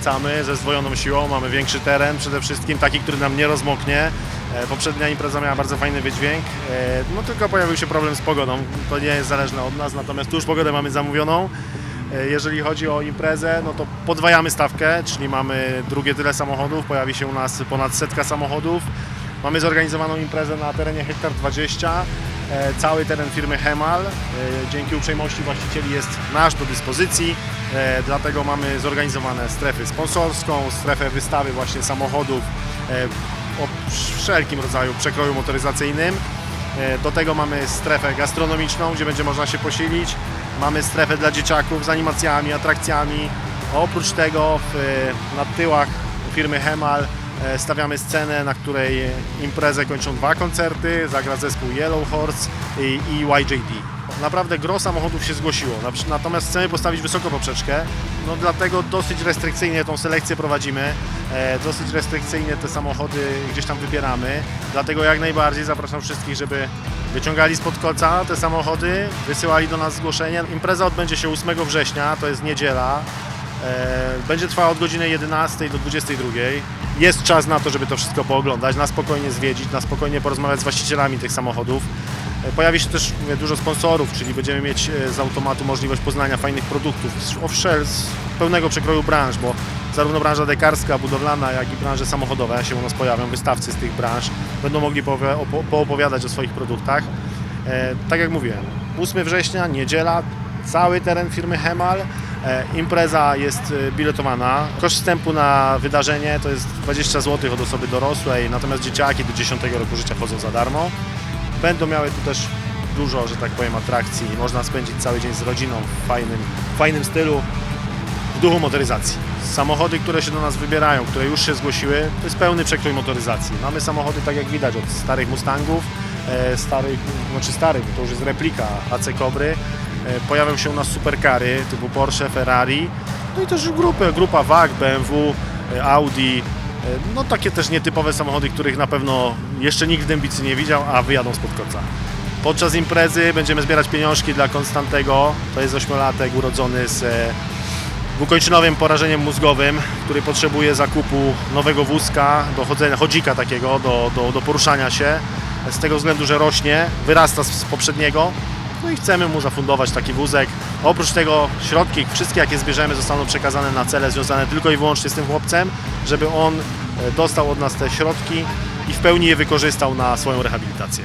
wracamy ze zdwojoną siłą, mamy większy teren przede wszystkim, taki, który nam nie rozmoknie. E, Poprzednia impreza miała bardzo fajny wydźwięk, e, no tylko pojawił się problem z pogodą, to nie jest zależne od nas, natomiast tu już pogodę mamy zamówioną. E, Jeżeli chodzi o imprezę, no to podwajamy stawkę, czyli mamy drugie tyle samochodów, pojawi się u nas ponad setka samochodów. Mamy zorganizowaną imprezę na terenie hektar 20, e, cały teren firmy Hemal. E, Dzięki uprzejmości właścicieli jest nasz do dyspozycji, e, dlatego mamy zorganizowane strefy sponsorską, strefę wystawy właśnie samochodów e, o wszelkim rodzaju przekroju motoryzacyjnym. E, Do tego mamy strefę gastronomiczną, gdzie będzie można się posilić. Mamy strefę dla dzieciaków z animacjami, atrakcjami. Oprócz tego w, na tyłach firmy Hemal e, stawiamy scenę, na której imprezę kończą dwa koncerty. Zagra zespół Yellow Horse i, YJD. Naprawdę gro samochodów się zgłosiło, Na- natomiast chcemy postawić wysoko poprzeczkę, no dlatego dosyć restrykcyjnie tą selekcję prowadzimy, e, dosyć restrykcyjnie te samochody gdzieś tam wybieramy, dlatego jak najbardziej zapraszam wszystkich, żeby wyciągali spod koca te samochody, wysyłali do nas zgłoszenia. Impreza odbędzie się 8 września, to jest niedziela, E, Będzie trwała od godziny 11 do 22. Jest czas na to, żeby to wszystko pooglądać, na spokojnie zwiedzić, na spokojnie porozmawiać z właścicielami tych samochodów. E, Pojawi się też dużo sponsorów, czyli będziemy mieć e, z automatu możliwość poznania fajnych produktów owszem, z pełnego przekroju branż, bo zarówno branża dekarska, budowlana, jak i branże samochodowe się u nas pojawią, wystawcy z tych branż będą mogli poopowiadać o swoich produktach. E, tak jak mówiłem, 8 września, niedziela, cały teren firmy Hemal. E, impreza jest e, biletowana. Koszt wstępu na wydarzenie to jest 20 zł od osoby dorosłej, natomiast dzieciaki do 10 roku życia wchodzą za darmo. Będą miały tu też dużo, że tak powiem, atrakcji. Można spędzić cały dzień z rodziną w fajnym, fajnym stylu, w duchu motoryzacji. Samochody, które się do nas wybierają, które już się zgłosiły, to jest pełny przekrój motoryzacji. Mamy samochody, tak jak widać, od starych Mustangów, e, starych, znaczy starych, to już jest replika AC Cobry. E, Pojawią się u nas superkary typu Porsche, Ferrari, no i też grupy, grupa WAG, BMW, e, Audi, e, no takie też nietypowe samochody, których na pewno jeszcze nikt w Dębicy nie widział, a wyjadą spod koca. Podczas imprezy będziemy zbierać pieniążki dla Konstantego, to jest ośmiolatek urodzony z dwukończynowym porażeniem mózgowym, który potrzebuje zakupu nowego wózka, do chodzenia, chodzika takiego, do, do, do poruszania się, z tego względu, że rośnie, wyrasta z poprzedniego, no i chcemy mu zafundować taki wózek. Oprócz tego środki, wszystkie jakie zbierzemy zostaną przekazane na cele związane tylko i wyłącznie z tym chłopcem, żeby on e, dostał od nas te środki i w pełni je wykorzystał na swoją rehabilitację.